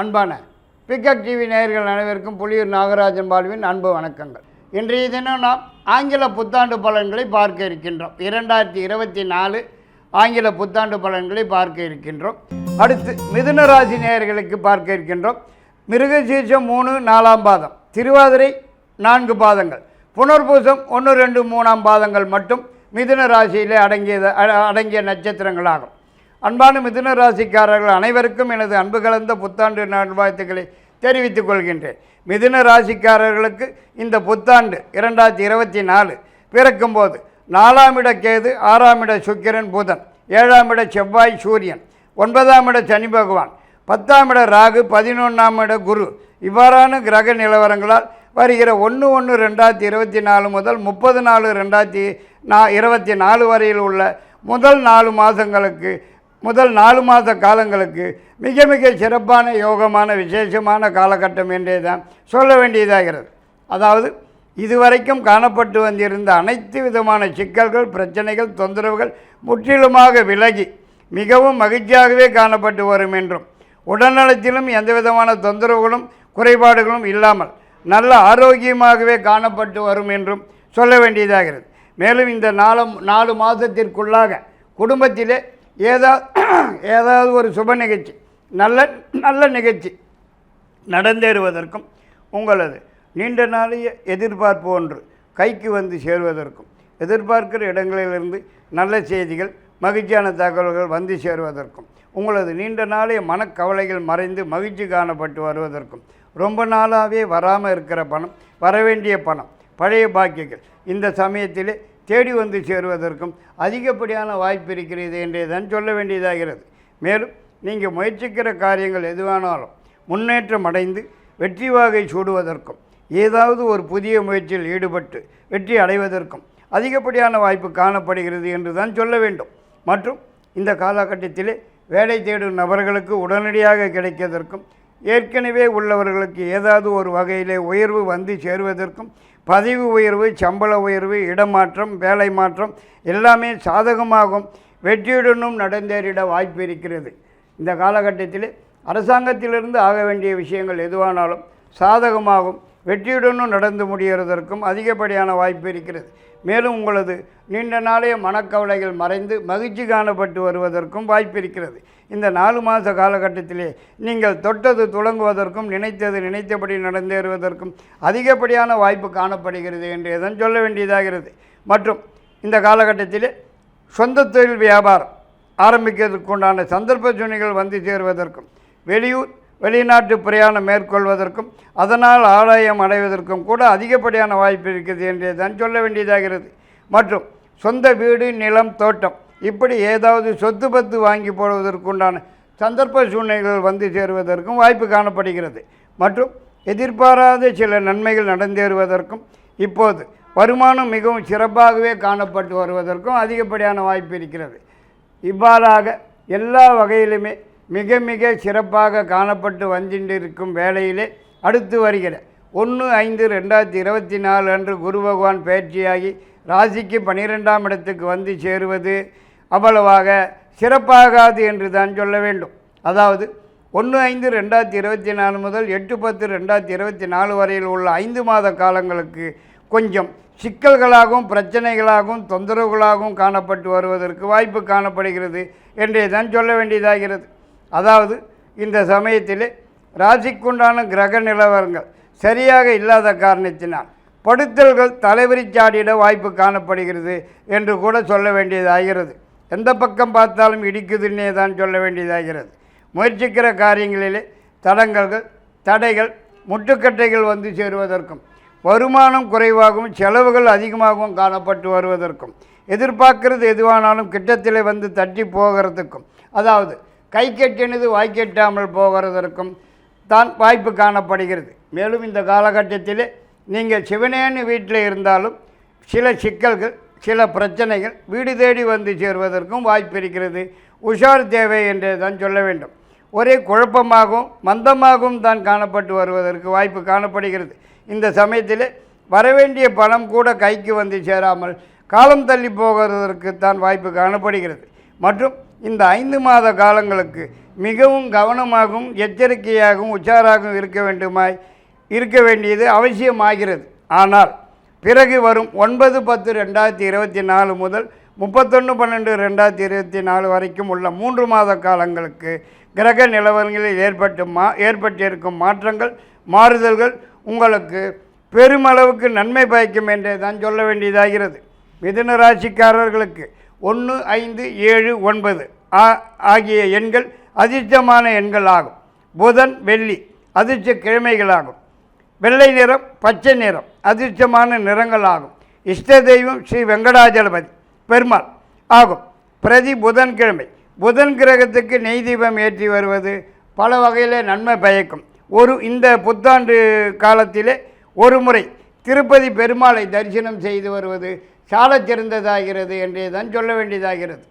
அன்பான pickup TV நேயர்கள் அனைவருக்கும் புலியூர் நாகராஜன் பாலுவின் அன்பு வணக்கங்கள். இன்றைய தினம் நாம் ஆங்கில புத்தாண்டு பலன்களை பார்க்க இருக்கின்றோம். இரண்டாயிரத்தி இருபத்தி நாலு ஆங்கில புத்தாண்டு பலன்களை பார்க்க இருக்கின்றோம். அடுத்து மிதுன ராசி நேயர்களுக்கு பார்க்க இருக்கின்றோம். மிருகசீர்ஷம் மூணு நாலாம் பாதம். திருவாதிரை நான்கு பாதங்கள். புனர்பூசம் ஒன்று ரெண்டு மூணாம் பாதங்கள் மட்டும் மிதுன ராசியிலே அடங்கியது அடங்கிய நட்சத்திரங்களாகும். அன்பான மிதுன ராசிக்காரர்கள் அனைவருக்கும் எனது அன்பு கலந்த புத்தாண்டு நல்வாழ்த்துக்களை தெரிவித்துக் கொள்கின்றேன். மிதுன ராசிக்காரர்களுக்கு இந்த புத்தாண்டு இரண்டாயிரத்தி இருபத்தி நாலு பிறக்கும்போது நாலாம் இட கேது ஆறாம் இட சுக்கிரன் புதன் ஏழாம் இட செவ்வாய் சூரியன் ஒன்பதாம் இட சனி பகவான் பத்தாம் இட ராகு பதினொன்றாம் இட குரு. இவ்வாறான கிரக நிலவரங்களால் வருகிற ஒன்று ஒன்று ரெண்டாயிரத்தி இருபத்தி நாலு முதல் முப்பது நாலு ரெண்டாயிரத்தி நா இருபத்தி நாலு வரையில் உள்ள முதல் நாலு மாதங்களுக்கு முதல் நாலு மாத காலங்களுக்கு மிக மிக சிறப்பான யோகமான விசேஷமான காலகட்டம் என்றே தான் சொல்ல வேண்டியதாகிறது. அதாவது இதுவரைக்கும் காணப்பட்டு வந்திருந்த அனைத்து விதமான சிக்கல்கள் பிரச்சனைகள் தொந்தரவுகள் முற்றிலுமாக விலகி மிகவும் மகிழ்ச்சியாகவே காணப்பட்டு வரும் என்றும் உடல்நலத்திலும் எந்த விதமான தொந்தரவுகளும் குறைபாடுகளும் இல்லாமல் நல்ல ஆரோக்கியமாகவே காணப்பட்டு வரும் என்றும் சொல்ல வேண்டியதாகிறது. மேலும் இந்த நாலு நாலு மாதத்திற்குள்ளாக குடும்பத்திலே ஏதாவது ஏதாவது ஒரு சுப நிகழ்ச்சி நல்ல நல்ல நிகழ்ச்சி நடந்தேறுவதற்கும் உங்களது நீண்ட நாளைய எதிர்பார்ப்பு ஒன்று கைக்கு வந்து சேருவதற்கும் எதிர்பார்க்கிற இடங்களிலிருந்து நல்ல செய்திகள் மகிழ்ச்சியான தகவல்கள் வந்து சேருவதற்கும் உங்களது நீண்ட நாளைய மனக்கவலைகள் மறைந்து மகிழ்ச்சி காணப்பட்டு வருவதற்கும் ரொம்ப நாளாகவே வராமல் இருக்கிற பணம் வரவேண்டிய பணம் பழைய பாக்கியங்கள் இந்த சமயத்திலே தேடி வந்து சேருவதற்கும் அதிகப்படியான வாய்ப்பு இருக்கிறது என்றே தான் சொல்ல வேண்டியதாகிறது. மேலும் நீங்கள் முயற்சிக்கிற காரியங்கள் எதுவானாலும் முன்னேற்றம் அடைந்து வெற்றி வாகை சூடுவதற்கும் ஏதாவது ஒரு புதிய முயற்சியில் ஈடுபட்டு வெற்றி அடைவதற்கும் அதிகப்படியான வாய்ப்பு காணப்படுகிறது என்று தான் சொல்ல வேண்டும். மற்றும் இந்த காலகட்டத்திலே வேலை தேடும் நபர்களுக்கு உடனடியாக கிடைப்பதற்கும் ஏற்கனவே உள்ளவர்களுக்கு ஏதாவது ஒரு வகையிலே உயர்வு வந்து சேருவதற்கும் பதவி உயர்வு சம்பள உயர்வு இடமாற்றம் வேலை மாற்றம் எல்லாமே சாதகமாகும். வெற்றியுடனும் நடந்தேறிட வாய்ப்பு இருக்கிறது. இந்த காலகட்டத்தில் அரசாங்கத்திலிருந்து ஆக வேண்டிய விஷயங்கள் எதுவானாலும் சாதகமாகும். வெற்றியுடனும் நடந்து முடிகிறதற்கும் அதிகப்படியான வாய்ப்பு இருக்கிறது. மேலும் உங்களது நீண்ட நாளைய மனக்கவலைகள் மறைந்து மகிழ்ச்சி காணப்பட்டு வருவதற்கும் வாய்ப்பு இருக்கிறது. இந்த நாலு மாத காலகட்டத்திலே நீங்கள் தொட்டது துளங்குவதற்கும் நினைத்தது நினைத்தபடி நடந்தேறுவதற்கும் அதிகப்படியான வாய்ப்பு காணப்படுகிறது என்று தான் சொல்ல வேண்டியதாகிறது. மற்றும் இந்த காலகட்டத்திலே சொந்த தொழில் வியாபாரம் ஆரம்பிக்கிறதுக்குண்டான சந்தர்ப்ப சூழ்நிலைகள் வந்து சேருவதற்கும் வெளியூர் வெளிநாட்டு பிரயாணம் மேற்கொள்வதற்கும் அதனால் ஆதாயம் அடைவதற்கும் கூட அதிகப்படியான வாய்ப்பு இருக்குது என்று தான் சொல்ல வேண்டியதாகிறது. மற்றும் சொந்த வீடு நிலம் தோட்டம் இப்படி ஏதாவது சொத்து பத்து வாங்கி போடுவதற்குண்டான சந்தர்ப்ப சூழ்நிலைகள் வந்து சேருவதற்கும் வாய்ப்பு காணப்படுகிறது. மற்றும் எதிர்பாராத சில நன்மைகள் நடந்தேறுவதற்கும் இப்போது வருமானம் மிகவும் சிறப்பாகவே காணப்பட்டு வருவதற்கும் அதிகப்படியான வாய்ப்பு இருக்கிறது. இவ்வாறாக எல்லா வகையிலுமே மிக மிக சிறப்பாக காணப்பட்டு வந்துண்டிருக்கும் வேளையிலே அடுத்து வருகிற ஒன்று ஐந்து ரெண்டாயிரத்தி இருபத்தி நாலு அன்று குரு பகவான் பயிற்சியாகி ராசிக்கு பன்னிரெண்டாம் இடத்துக்கு வந்து சேருவது அவ்வளவாக சிறப்பாகாது என்று தான் சொல்ல வேண்டும். அதாவது ஒன்று ஐந்து ரெண்டாயிரத்தி இருபத்தி நாலு முதல் எட்டு பத்து ரெண்டாயிரத்தி இருபத்தி நாலு வரையில் உள்ள ஐந்து மாத காலங்களுக்கு கொஞ்சம் சிக்கல்களாகவும் பிரச்சனைகளாகவும் தொந்தரவுகளாகவும் காணப்பட்டு வருவதற்கு வாய்ப்பு காணப்படுகிறது என்றே தான் சொல்ல வேண்டியதாகிறது. அதாவது இந்த சமயத்தில் ராசிக்குண்டான கிரக நிலவரங்கள் சரியாக இல்லாத காரணத்தினால் படுத்தல்கள் தலைவிரிச்சாடிட வாய்ப்பு காணப்படுகிறது என்று கூட சொல்ல வேண்டியதாகிறது. எந்த பக்கம் பார்த்தாலும் இடிக்குதுன்னே தான் சொல்ல வேண்டியதாகிறது. முயற்சிக்கிற காரியங்களிலே தடங்கல்கள் தடைகள் முட்டுக்கட்டைகள் வந்து சேருவதற்கும் வருமானம் குறைவாகவும் செலவுகள் அதிகமாகவும் காணப்பட்டு வருவதற்கும் எதிர்பார்க்கிறது எதுவானாலும் கிட்டத்திலே வந்து தட்டி போகிறதுக்கும் அதாவது கை கெட்டினது வாய் கெட்டாமல் போகிறதற்கும் தான் வாய்ப்பு காணப்படுகிறது. மேலும் இந்த காலகட்டத்தில் நீங்கள் சிவனேன்னு வீட்டில் இருந்தாலும் சில சிக்கல்கள் சில பிரச்சனைகள் வீடு தேடி வந்து சேருவதற்கும் வாய்ப்பு இருக்கிறது. உஷார் தேவை என்றே தான் சொல்ல வேண்டும். ஒரே குழப்பமாகவும் மந்தமாகவும் தான் காணப்பட்டு வருவதற்கு வாய்ப்பு காணப்படுகிறது. இந்த சமயத்தில் வரவேண்டிய பணம் கூட கைக்கு வந்து சேராமல் காலம் தள்ளி போகிறதற்கு தான் வாய்ப்பு காணப்படுகிறது. மற்றும் இந்த ஐந்து மாத காலங்களுக்கு மிகவும் கவனமாகவும் எச்சரிக்கையாகவும் உஷாராகவும் இருக்க வேண்டுமாய் இருக்க வேண்டியது அவசியமாகிறது. ஆனால் பிறகு வரும் ஒன்பது பத்து ரெண்டாயிரத்தி இருபத்தி நாலு முதல் முப்பத்தொன்று பன்னெண்டு ரெண்டாயிரத்தி இருபத்தி நாலு வரைக்கும் உள்ள மூன்று மாத காலங்களுக்கு கிரக நிலவரங்களில் ஏற்பட்டு மா ஏற்பட்டிருக்கும் மாற்றங்கள் மாறுதல்கள் உங்களுக்கு பெருமளவுக்கு நன்மை பயக்கும் என்றே தான் சொல்ல வேண்டியதாகிறது. மிதுன ராசிக்காரர்களுக்கு ஒன்று ஐந்து ஏழு ஒன்பது. ஆ- ஆகிய எண்கள் அதிர்ஷ்டமான எண்கள் ஆகும் புதன் வெள்ளி அதிர்ஷ்ட கிழமைகளாகும். வெள்ளை நிறம் பச்சை நிறம் அதிர்ஷ்டமான நிறங்கள் ஆகும் இஷ்ட தெய்வம் ஸ்ரீ வெங்கடாஜலபதி பெருமாள் ஆகும். பிரதி புதன்கிழமை புதன் கிரகத்துக்கு நெய் தீபம் ஏற்றி வருவது பல வகையில் நன்மை பயக்கும். ஒரு இந்த புத்தாண்டு காலத்திலே ஒரு முறை திருப்பதி பெருமாளை தரிசனம் செய்து வருவது சாலச் சிறந்ததாகிறது என்றே தான் சொல்ல வேண்டியதாகிறது.